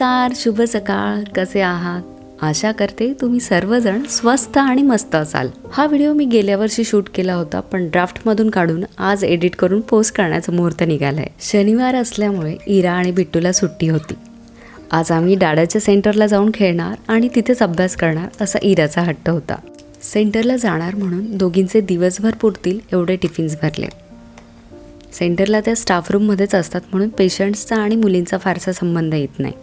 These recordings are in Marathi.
नमस्कार शुभ सकाळ. कसे आहात? आशा करते तुम्ही सर्वजण स्वस्त आणि मस्त असाल. हा व्हिडिओ मी गेल्या वर्षी शूट केला होता पण ड्राफ्टमधून काढून आज एडिट करून पोस्ट करण्याचा मुहूर्त निघालाय. शनिवार असल्यामुळे इरा आणि बिट्टूला सुट्टी होती. आज आम्ही डाडाच्या सेंटरला जाऊन खेळणार आणि तिथेच अभ्यास करणार असा इराचा हट्ट होता. सेंटरला जाणार म्हणून दोघींचे दिवसभर पुरतील एवढे टिफिन्स भरले. सेंटरला त्या स्टाफ रूममध्येच असतात म्हणून पेशंट्सचा आणि मुलींचा फारसा संबंध येत नाही.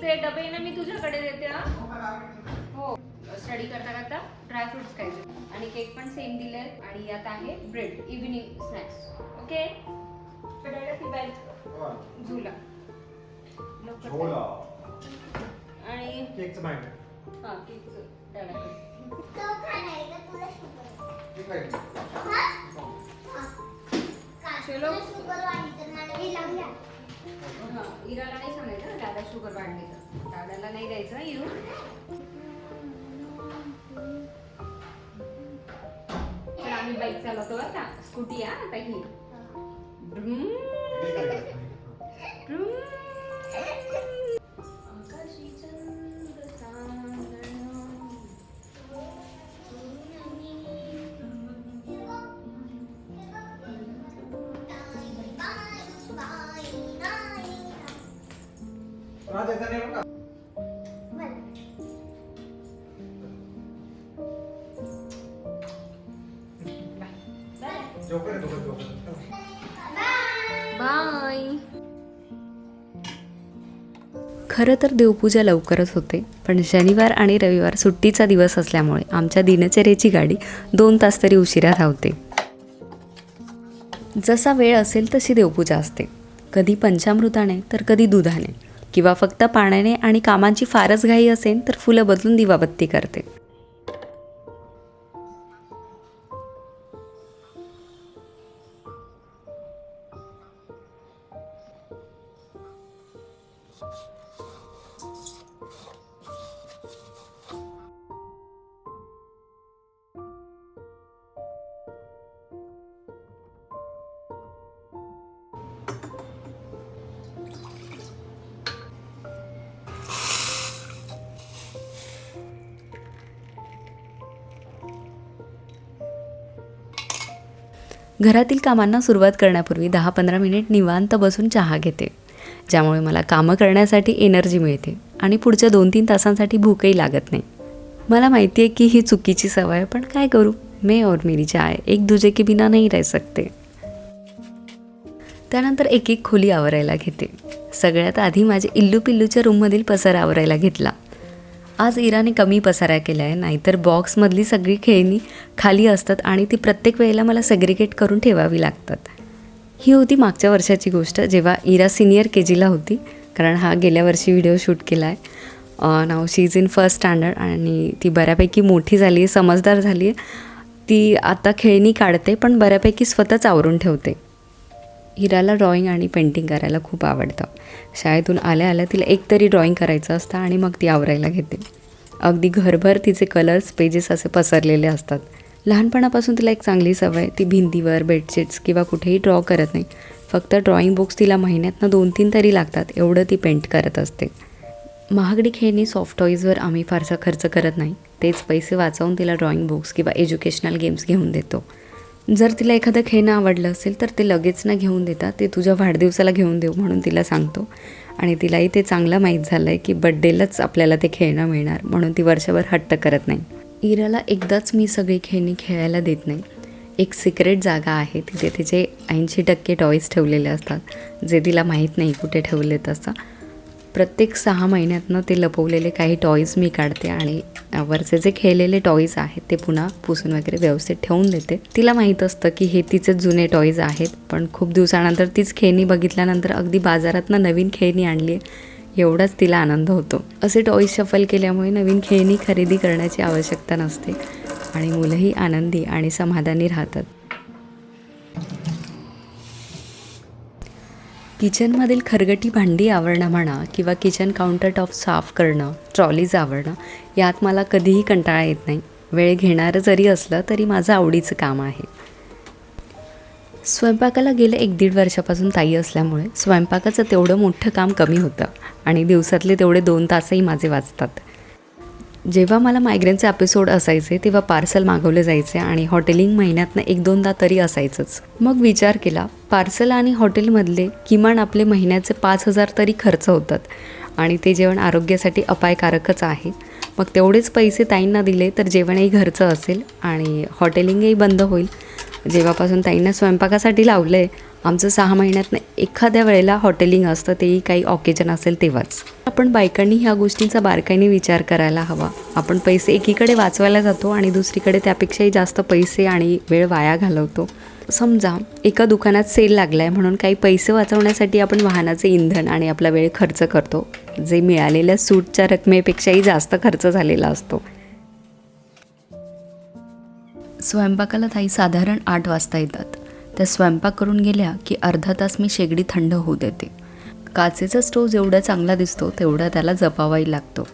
केकचे डबे ना मी तुझ्याकडे देते हा. हो. स्टडी करता करता ड्रायफ्रुट्स खायचे. आणि केक पण सेम दिले. आणि यात आहे ब्रेड इव्हिनिंग स्नॅक्स. ओके? झुला. आणि केकचं हा केकचं चलो. इराला नाही सांगायचं ना दादा शुगर वाढली तर दादाला नाही द्यायचं हं, इरू. तर आम्ही बाईक चालवतो बरं का. स्कूटी हा आता ही. बाय. खरं तर देवपूजा लवकरच होते पण शनिवार आणि रविवार सुट्टीचा दिवस असल्यामुळे आमच्या दिनचर्येची गाडी दोन तास तरी उशिरा धावते. जसा वेळ असेल तशी देवपूजा असते. कधी पंचामृताने तर कधी दुधाने. किंवा फक्त पाण्याने आणि कामांची फारच घाई असेल तर फुलं बदलून दिवाबत्ती करते. घरातील कामांना सुरुवात करण्यापूर्वी दहा पंधरा मिनिट निवांत बसून चहा घेते. ज्यामुळे मला कामं करण्यासाठी एनर्जी मिळते आणि पुढच्या दोन तीन तासांसाठी भूकही लागत नाही. मला माहिती आहे की ही चुकीची सवय आहे पण काय करू? मे और मेरी चाय एक दुजे के बिना नाही रह सकते. त्यानंतर एक एक खोली आवरायला घेते. सगळ्यात आधी माझ्या इल्लू पिल्लूच्या रूममधील पसारा आवरायला घेतला. आज इराने कमी पसारा केला आहे नाहीतर बॉक्समधली सगळी खेळणी खाली असतात आणि ती प्रत्येक वेळेला मला सेग्रिगेट करून ठेवावी लागतात. ही होती मागच्या वर्षाची गोष्ट जेव्हा इरा सिनियर के जीला होती कारण हा गेल्या वर्षी व्हिडिओ शूट केला आहे नाव she is in first standard आणि ती बऱ्यापैकी मोठी झाली आहे समजदार झाली आहे ती आता खेळणी काढते पण बऱ्यापैकी स्वतःच आवरून ठेवते. हिराला ड्रॉइंग आणि पेंटिंग करायला खूप आवडतं. शाळेतून आल्या आल्या तिला एकतरी ड्रॉइंग करायचं असतं आणि मग ती आवरायला घेते. अगदी घरभर तिचे कलर्स पेजेस असे पसरलेले असतात. लहानपणापासून तिला एक चांगली सवय ती भिंतीवर बेडशीट्स किंवा कुठेही ड्रॉ करत नाही. फक्त ड्रॉइंग बुक्स तिला महिन्यातनं दोन तीन तरी लागतात एवढं ती पेंट करत असते. महागडी खेळणी सॉफ्ट टॉईजवर आम्ही फारसा खर्च करत नाही. तेच पैसे वाचवून तिला ड्रॉइंग बुक्स किंवा एज्युकेशनल गेम्स घेऊन देतो. जर तिला एखादं खेळणं आवडलं असेल तर ते लगेच ना घेऊन देतात ते तुझ्या वाढदिवसाला घेऊन देऊ म्हणून तिला सांगतो. आणि तिलाही ते चांगलं माहीत झालं आहे की बड्डेलाच आपल्याला ते खेळणं मिळणार म्हणून ती वर्षभर हट्ट करत नाही. इराला एकदाच मी सगळी खेळणी खेळायला देत नाही. एक सिक्रेट जागा आहे तिथे तिचे ऐंशी टक्के टॉईज ठेवलेले असतात जे तिला माहीत नाही कुठे ठेवलेत असं. प्रत्येक सहा महिन्यातनं ते लपवलेले काही टॉईज मी काढते आणि वरचे जे खेळलेले टॉईज आहेत ते पुन्हा पुसून वगैरे व्यवस्थित ठेवून देते. तिला माहीत असतं की हे तिचे जुने टॉईज आहेत पण खूप दिवसानंतर तीच खेळणी बघितल्यानंतर अगदी बाजारातनं नवीन खेळणी आणली आहे. एवढाच तिला आनंद होतो. असे टॉईज शफल केल्यामुळे नवीन खेळणी खरेदी करण्याची आवश्यकता नसते आणि मुलंही आनंदी आणि समाधानी राहतात. किचनमधील खरगटी भांडी आवरणं म्हणा किंवा किचन काउंटर टॉप साफ करणं ट्रॉलीज आवरणं यात मला कधीही कंटाळा येत नाही. वेळ घेणारं जरी असलं तरी माझं आवडीचं काम आहे. स्वयंपाकाला गेले एक दीड वर्षापासून ताई असल्यामुळे स्वयंपाकाचं तेवढं मोठं काम कमी होतं आणि दिवसातले तेवढे दोन तासही माझे वाचतात. जेव्हा मला मायग्रेनचे एपिसोड असायचे तेव्हा पार्सल मागवले जायचे आणि हॉटेलिंग महिन्यातनं एक दोनदा तरी असायचंच. मग विचार केला पार्सल आणि हॉटेलमधले किमान आपले महिन्याचे पाच हजार तरी खर्च होतात आणि ते जेवण आरोग्यासाठी अपायकारकच आहे. मग तेवढेच पैसे ताईंना दिले तर जेवणही घरचं असेल आणि हॉटेलिंगही बंद होईल. जेव्हापासून ताईंना स्वयंपाकासाठी लावलं आहे आमचं सहा महिन्यातनं एखाद्या वेळेला हॉटेलिंग असतं तेही काही ऑकेजन असेल तेव्हाच. आपण बायकांनी ह्या गोष्टींचा बारकाईने विचार करायला हवा. आपण पैसे एकीकडे वाचवायला जातो आणि दुसरीकडे त्यापेक्षाही जास्त पैसे आणि वेळ वाया घालवतो. समजा एका दुकानात सेल लागला आहे म्हणून काही पैसे वाचवण्यासाठी आपण वाहनाचे इंधन आणि आपला वेळ खर्च करतो. जे मिळालेल्या सूटच्या रकमेपेक्षाही जास्त खर्च झालेला असतो. स्वयंपाकाला ताई साधारण आठ वाजता येतात. त्या स्वयंपाक करून गेल्या की अर्धा तास मी शेगडी थंड होऊ देते. काचेचा स्टोव जेवढा चांगला दिसतो तेवढा त्याला जपावाही लागतो.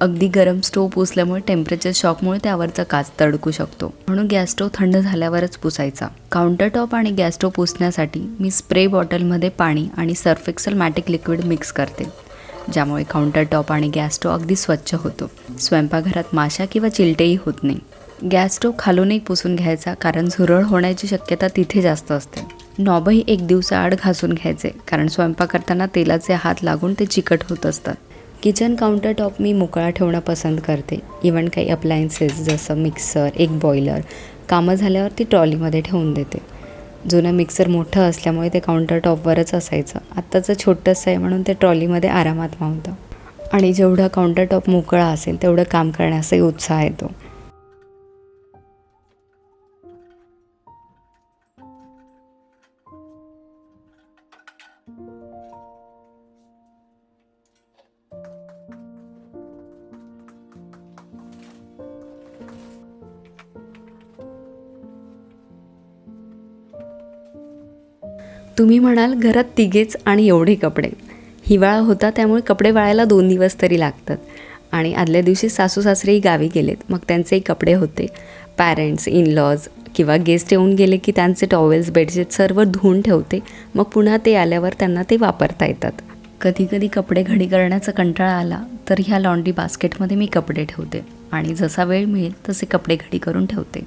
अगदी गरम स्टोव पुसल्यामुळे टेम्परेचर शॉकमुळे त्यावरचा काच तडकू शकतो. म्हणून गॅस स्टोव थंड झाल्यावरच पुसायचा. काउंटरटॉप आणि गॅस स्टोव पुसण्यासाठी मी स्प्रे बॉटलमध्ये पाणी आणि सर्फेक्सल मॅटिक लिक्विड मिक्स करते ज्यामुळे काउंटरटॉप आणि गॅस स्टोव अगदी स्वच्छ होतो. स्वयंपाकघरात माशा किंवा चिलटेही होत नाही. गॅस स्टोव खालूनही पुसून घ्यायचा कारण झुरळ होण्याची शक्यता तिथे जास्त असते. नॉबही एक दिवसाआड घासून घ्यायचे कारण स्वयंपाक करताना तेलाचे हात लागून ते चिकट होत असतात. किचन काउंटर टॉप मी मोकळा ठेवणं पसंत करते. इवन काही अप्लायन्सेस जसं मिक्सर एक बॉयलर कामं झाल्यावर ती ट्रॉलीमध्ये ठेवून देते. जुनं मिक्सर मोठं असल्यामुळे ते काउंटर टॉपवरच असायचं. आत्ताचं छोटंसं आहे म्हणून ते ट्रॉलीमध्ये आरामात मावतं. आणि जेवढा काउंटर टॉप मोकळा असेल तेवढं काम करण्याचाही उत्साह येतो. तुम्ही म्हणाल घरात तिघेच आणि एवढे कपडे. हिवाळा होता त्यामुळे कपडे वाळायला दोन दिवस तरी लागतात. आणि आदल्या दिवशी सासू सासरेही गावी गेलेत. मग त्यांचेही कपडे होते. पॅरेंट्स इन लॉज किंवा गेस्ट येऊन गेले की त्यांचे टॉवेल्स बेडशीट सर्व धुवून ठेवते. मग पुन्हा ते आल्यावर त्यांना ते वापरता येतात. कधी कधी कपडे घडी करण्याचा कंटाळा आला तर ह्या लॉन्ड्री बास्केटमध्ये मी कपडे ठेवते. आणि जसा वेळ मिळेल तसे कपडे घडी करून ठेवते.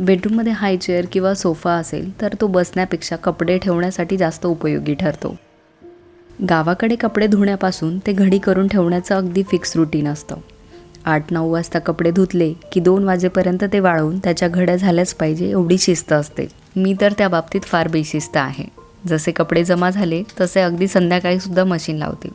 बेडरूममध्ये हाय चेअर किंवा सोफा असेल तर तो बसण्यापेक्षा कपडे ठेवण्यासाठी जास्त उपयोगी ठरतो. गावाकडे कपडे धुण्यापासून ते घडी करून ठेवण्याचं अगदी फिक्स रुटीन असतं. आठ नऊ वाजता कपडे धुतले की दोन वाजेपर्यंत ते वाळवून त्याच्या घड्या झाल्याच पाहिजे एवढी शिस्त असते. मी तर त्या बाबतीत फार बेशिस्त आहे. जसे कपडे जमा झाले तसे अगदी संध्याकाळीसुद्धा मशीन लावते.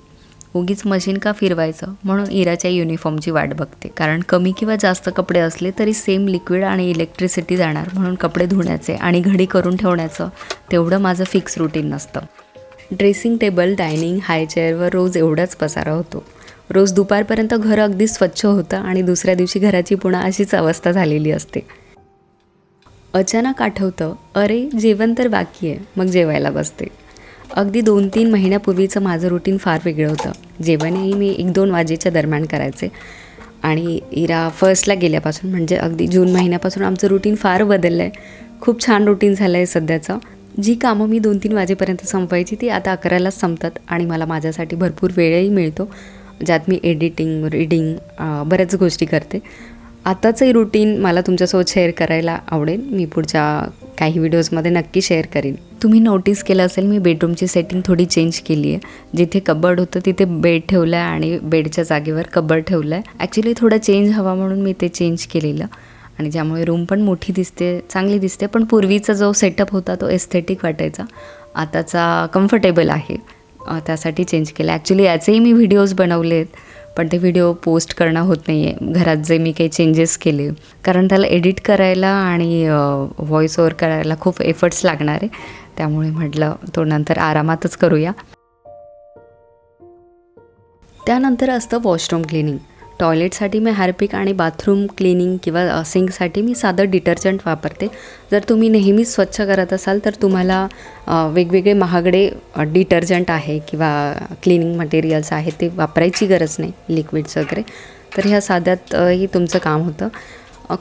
उगीच मशीन का फिरवायचं? म्हणून इराच्या युनिफॉर्मची वाट बघते. कारण कमी किंवा जास्त कपडे असले तरी सेम लिक्विड आणि इलेक्ट्रिसिटी जाणार. म्हणून कपडे धुण्याचे आणि घडी करून ठेवण्याचं तेवढं माझं फिक्स रुटीन नसतं. ड्रेसिंग टेबल डायनिंग हाय चेअरवर रोज एवढाच पसारा होतो. रोज दुपारपर्यंत घर अगदी स्वच्छ होतं आणि दुसऱ्या दिवशी घराची पुन्हा अशीच अवस्था झालेली असते. अचानक आठवतं अरे जेवण तर बाकी आहे. मग जेवायला बसते. अगदी दोन तीन महिन्यापूर्वीचं माझं रुटीन फार वेगळं होतं. जेवणही मी एक दोन वाजेच्या दरम्यान करायचे. आणि इरा फर्स्टला गेल्यापासून म्हणजे अगदी जून महिन्यापासून आमचं रुटीन फार बदललं आहे खूप छान रुटीन झालं आहे सध्याचं. जी कामं मी दोन तीन वाजेपर्यंत संपवायची ती आता अकरालाच संपतात आणि मला माझ्यासाठी भरपूर वेळही मिळतो. ज्यात मी एडिटिंग रीडिंग बऱ्याच गोष्टी करते. आताचंही रुटीन मला तुमच्यासोबत शेअर करायला आवडेल. मी पुढच्या काही व्हिडिओजमध्ये नक्की शेअर करीन. तुम्ही नोटीस केलं असेल मी बेडरूमची सेटिंग थोडी चेंज केली आहे जिथे कबड होतं तिथे बेड ठेवलं आहे आणि बेडच्या जागेवर कबर्ड ठेवलं आहे ॲक्च्युली थोडं चेंज हवा म्हणून मी ते चेंज केलेलं. आणि ज्यामुळे रूम पण मोठी दिसते चांगली दिसते पण पूर्वीचा जो सेटअप होता तो एस्थेटिक वाटायचा. आताचा कम्फर्टेबल आहे. त्यासाठी चेंज केलं. ॲक्च्युली याचेही मी व्हिडिओज बनवले आहेत पण ते व्हिडिओ पोस्ट करणं होत नाही आहे घरात जे मी काही चेंजेस केले कारण त्याला एडिट करायला आणि व्हॉइस ओवर करायला खूप एफर्ट्स लागणार आहे. त्यामुळे म्हटलं तो नंतर आरामातच करूया. त्यानंतर असतं वॉशरूम क्लिनिंग. टॉयलेटसाठी मी हार्पिक आणि बाथरूम क्लिनिंग किंवा सिंकसाठी मी साधं डिटर्जंट वापरते. जर तुम्ही नेहमीच स्वच्छ करत असाल तर तुम्हाला वेगवेगळे महागडे डिटर्जंट आहे किंवा क्लिनिंग मटेरियल्स आहे ते वापरायची गरज नाही लिक्विड्स वगैरे. तर ह्या साध्यातही तुमचं काम होतं.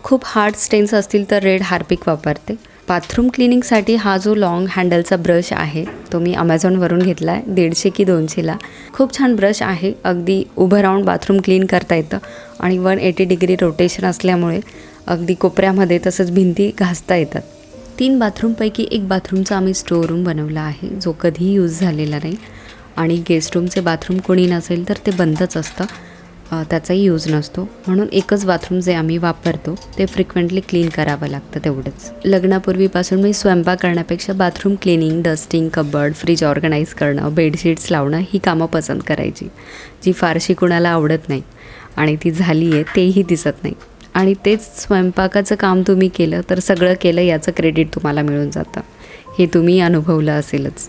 खूप हार्ड स्टेन्स असतील तर रेड हार्पिक वापरते. बाथरूम क्लिनिंगसाठी हा जो लाँग हँडलचा ब्रश आहे तो मी अमेझॉनवरून घेतला आहे दीडशे की दोनशेला. खूप छान ब्रश आहे अगदी उभं राहून बाथरूम क्लीन करता येतं आणि वन एटी डिग्री रोटेशन असल्यामुळे अगदी कोपऱ्यामध्ये तसंच भिंती घासता येतात. तीन बाथरूमपैकी एक बाथरूमचा आम्ही स्टोअर रूम बनवला आहे जो कधीही यूज झालेला नाही. आणि गेस्ट रूमचे बाथरूम कोणी नसेल तर ते बंदच असतं. त्याचाही यूज नसतो. म्हणून एकच बाथरूम जे आम्ही वापरतो ते फ्रिक्वेंटली क्लीन करावं लागतं तेवढंच. लग्नापूर्वीपासून मी स्वयंपाक करण्यापेक्षा bathroom cleaning dusting cupboard fridge organise करणं बेडशीट्स लावणं ही कामं पसंत करायची. जी फारशी कुणाला आवडत नाही आणि ती झाली आहे तेही दिसत नाही. आणि तेच स्वयंपाकाचं काम तुम्ही केलं तर सगळं केलं याचं क्रेडिट तुम्हाला मिळून जातं. हे तुम्ही अनुभवलं असेलच.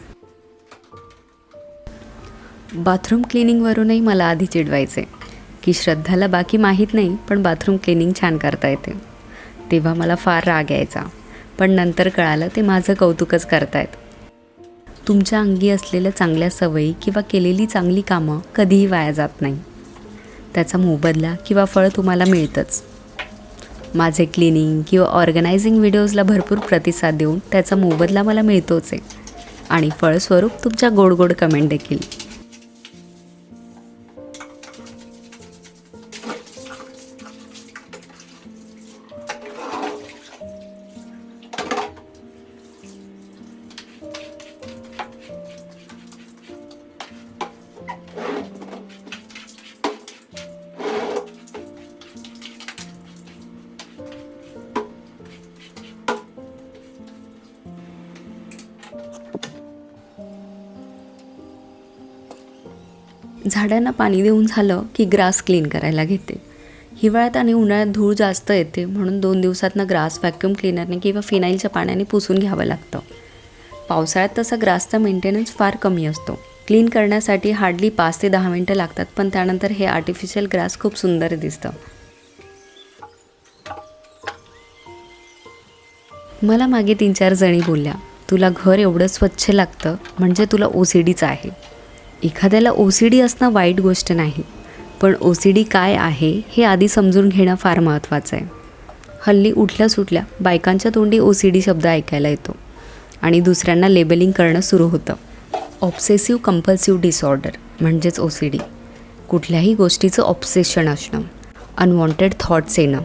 बाथरूम क्लिनिंगवरूनही मला आधी चिडवायचे की श्रद्धाला बाकी माहीत नाही पण बाथरूम क्लिनिंग छान करता येते. तेव्हा मला फार राग यायचा. पण नंतर कळालं ते माझं कौतुकच करतायत. तुमच्या अंगी असलेल्या चांगल्या सवयी किंवा केलेली चांगली कामं कधीही वाया जात नाही. त्याचा मोबदला किंवा फळ तुम्हाला मिळतंच. माझे क्लिनिंग किंवा ऑर्गनायझिंग व्हिडिओजला भरपूर प्रतिसाद देऊन त्याचा मोबदला मला मिळतोच आहे. आणि फळस्वरूप तुमच्या गोड गोड कमेंट देखील. झाडांना पाणी देऊन झालं की ग्रास क्लीन करायला घेते. हिवाळ्यात आणि उन्हाळ्यात धूळ जास्त येते म्हणून दोन दिवसातनं ग्रास व्हॅक्यूम क्लीनरने किंवा फिनाईलच्या पाण्याने पुसून घ्यावं लागतं. पावसाळ्यात तसा ग्रासचा मेंटेनन्स फार कमी असतो. क्लीन करण्यासाठी हार्डली पाच ते दहा मिनटं लागतात पण त्यानंतर हे आर्टिफिशियल ग्रास खूप सुंदर दिसतं. मला मागे तीन चार जणी बोलल्या तुला घर एवढं स्वच्छ लागतं म्हणजे तुला ओ सी डीचं आहे. एखाद्याला ओ सी डी असणं वाईट गोष्ट नाही पण ओ सी डी काय आहे हे आधी समजून घेणं फार महत्त्वाचं आहे. हल्ली उठल्या सुटल्या बायकांच्या तोंडी ओ सी डी शब्द ऐकायला येतो आणि दुसऱ्यांना लेबलिंग करणं सुरू होतं. ऑब्सेसिव्ह कंपल्सिव्ह डिसऑर्डर म्हणजेच ओ सी डी कुठल्याही गोष्टीचं ऑब्सेशन असणं अनवॉन्टेड थॉट्स येणं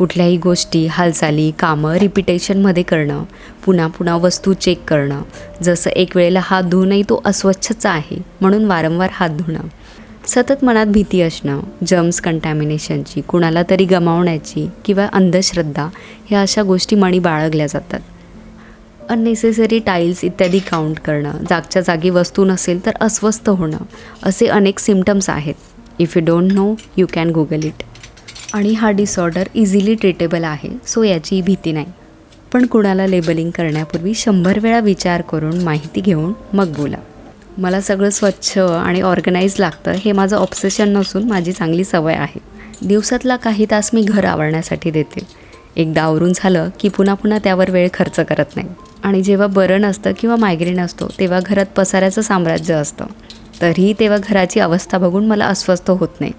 कुठल्याही गोष्टी हालचाली कामं रिपिटेशनमध्ये करणं पुन्हा पुन्हा वस्तू चेक करणं. जसं एक वेळेला हात धुणंही तो अस्वच्छच आहे म्हणून वारंवार हात धुणं. सतत मनात भीती असणं जर्म्स कंटॅमिनेशनची कुणाला तरी गमावण्याची किंवा अंधश्रद्धा ह्या अशा गोष्टी मणी बाळगल्या जातात. अननेसेसरी टाईल्स इत्यादी काउंट करणं जागच्या जागी वस्तू नसेल तर अस्वस्थ होणं असे अनेक सिमटम्स आहेत. If you don't know you can Google it आणि हा डिसऑर्डर इझिली ट्रीटेबल आहे सो याची भीती नाही. पण कुणाला लेबलिंग करण्यापूर्वी शंभर वेळा विचार करून माहिती घेऊन मग बोला. मला सगळं स्वच्छ आणि ऑर्गनाईज लागतं हे माझं ऑब्सेशन नसून माझी चांगली सवय आहे. दिवसातला काही तास मी घर आवरण्यासाठी देते. एकदा आवरून झालं की पुन्हा पुन्हा त्यावर वेळ खर्च करत नाही. आणि जेव्हा बरं नसतं किंवा मायग्रेन असतो तेव्हा घरात पसाऱ्याचं साम्राज्य असतं. तरीही तेव्हा घराची अवस्था बघून मला अस्वस्थ होत नाही.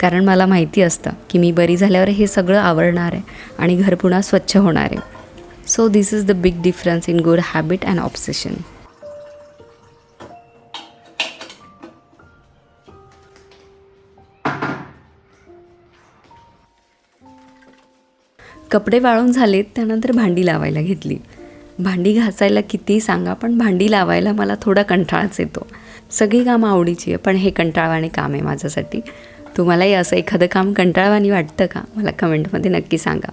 कारण मला माहिती असतं की मी बरी झाल्यावर हे सगळं आवडणार आहे आणि घर पुन्हा स्वच्छ होणार आहे. So this is the big difference in good habit and obsession कपडे वाळून झालेत त्यानंतर भांडी लावायला घेतली. भांडी घासायला कितीही सांगा पण भांडी लावायला मला थोडा कंटाळाच येतो. सगळी कामं आवडीची आहे पण हे कंटाळवाणे काम आहे माझ्यासाठी. तुम्हालाही असं एखादं काम कंटाळवाणी वाटतं का? मला कमेंटमध्ये नक्की सांगा.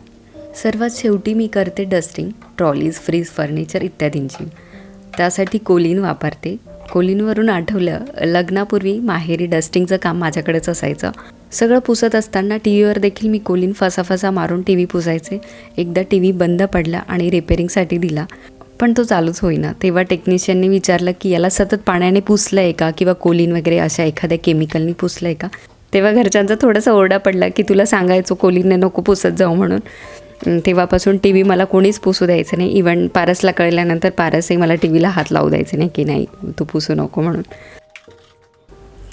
सर्वात शेवटी मी करते डस्टिंग ट्रॉलीज फ्रीज फर्निचर इत्यादींची. त्यासाठी कोलीन वापरते. कोलीनवरून आठवलं लग्नापूर्वी माहेरी डस्टिंगचं काम माझ्याकडेच असायचं. सगळं पुसत असताना टी व्हीवर देखील मी कोलीन फसाफसा मारून टी व्ही पुसायचे. एकदा टी व्ही बंद पडला आणि रिपेरिंगसाठी दिला. पण तो चालूच होईना. तेव्हा टेक्निशियनने विचारलं की याला सतत पाण्याने पुसलं आहे का? किंवा कोलीन वगैरे अशा एखाद्या केमिकलनी पुसलं आहे का? तेव्हा घरच्यांचा थोडासा ओरडा पडला की तुला सांगायचो कोलीने नको पुसत जाऊ म्हणून. तेव्हापासून टी व्ही मला कोणीच पुसू द्यायचं नाही. इवन पारसला कळल्यानंतर पारसही मला टी व्हीला हात लावू द्यायचे नाही की नाही तू पुसू नको म्हणून.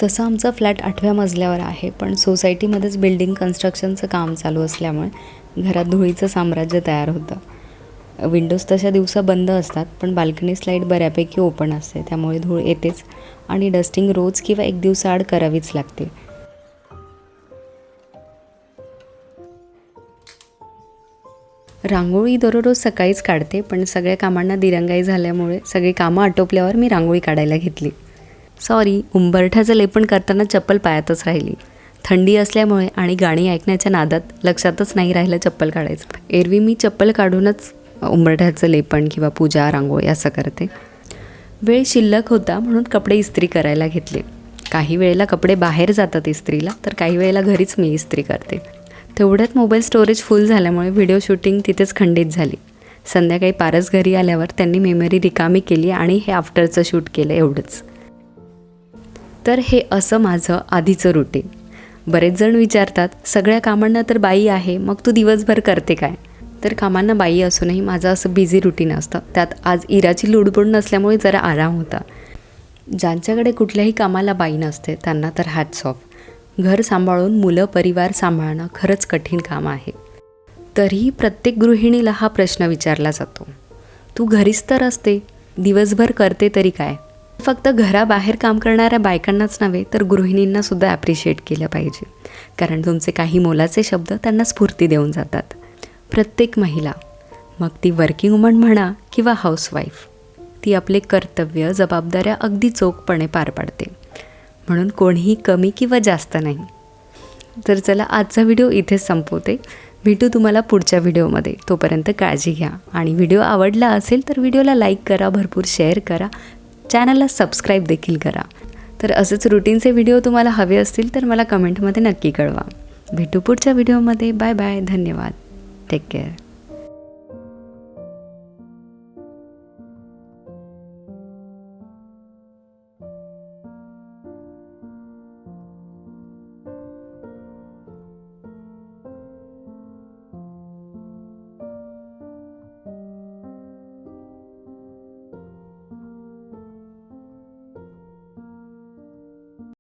तसं आमचा फ्लॅट आठव्या मजल्यावर आहे पण सोसायटीमध्येच बिल्डिंग कन्स्ट्रक्शनचं काम चालू असल्यामुळे घरात धुळीचं साम्राज्य तयार होतं. विंडोज तशा दिवसा बंद असतात पण बाल्कनी स्लाईड बऱ्यापैकी ओपन असते त्यामुळे धूळ येतेच आणि डस्टिंग रोज किंवा एक दिवसाआड करावीच लागते. रांगोळी दररोज सकाळीच काढते पण सगळ्या कामांना दिरंगाई झाल्यामुळे सगळी कामं आटोपल्यावर मी रांगोळी काढायला घेतली. सॉरी उंबरठ्याचं लेपन करताना चप्पल पायातच राहिली. थंडी असल्यामुळे आणि गाणी ऐकण्याच्या नादात लक्षातच नाही राहिलं चप्पल काढायचं. एरवी मी चप्पल काढूनच उंबरठ्याचं लेपन किंवा पूजा रांगोळी असं करते. वेळ शिल्लक होता म्हणून कपडे इस्त्री करायला घेतले. काही वेळेला कपडे बाहेर जातात इस्त्रीला तर काही वेळेला घरीच मी इस्त्री करते. तेवढ्यात मोबाईल स्टोरेज फुल झाल्यामुळे व्हिडिओ शूटिंग तिथेच खंडित झाली. संध्याकाळी पारस घरी आल्यावर त्यांनी मेमरी रिकामी केली आणि हे आफ्टरचं शूट केलं एवढंच. तर हे असं माझं आधीचं रुटीन बरेच जण विचारतात सगळ्या कामांना तर बाई आहे मग तू दिवसभर करते काय? तर कामांना बाई असूनही माझं असं बिझी रुटीन असतं. त्यात आज इराची लुडबुड नसल्यामुळे जरा आराम होता. ज्यांच्याकडे कुठल्याही कामाला बाई नसते त्यांना तर हॅट्स ऑफ घर सांभाळून मुलं परिवार सांभाळणं खरंच कठीण काम आहे. तरीही प्रत्येक गृहिणीला हा प्रश्न विचारला जातो. तू घरीच तर असते दिवसभर करते तरी काय? फक्त घराबाहेर काम करणाऱ्या बायकांनाच नव्हे तर गृहिणींना सुद्धा ॲप्रिशिएट केलं पाहिजे. कारण तुमचे काही मोलाचे शब्द त्यांना स्फूर्ती देऊन जातात. प्रत्येक महिला मग ती वर्किंग वुमन म्हणा किंवा हाऊसवाईफ ती आपले कर्तव्य जबाबदाऱ्या अगदी चोखपणे पार पाडते. म्हणून कोणीही कमी किंवा जास्त नाही. तर चला आजचा व्हिडिओ इथेच संपवते. भेटू तुम्हाला पुढच्या व्हिडिओमध्ये. तोपर्यंत काळजी घ्या. आणि व्हिडिओ आवडला असेल तर व्हिडिओला लाईक करा भरपूर शेअर करा. चॅनलला सबस्क्राईब देखील करा. तर असेच रुटीनचे व्हिडिओ तुम्हाला हवे असतील तर मला कमेंटमध्ये नक्की कळवा. भेटू पुढच्या व्हिडिओमध्ये. Bye bye. धन्यवाद. Take care.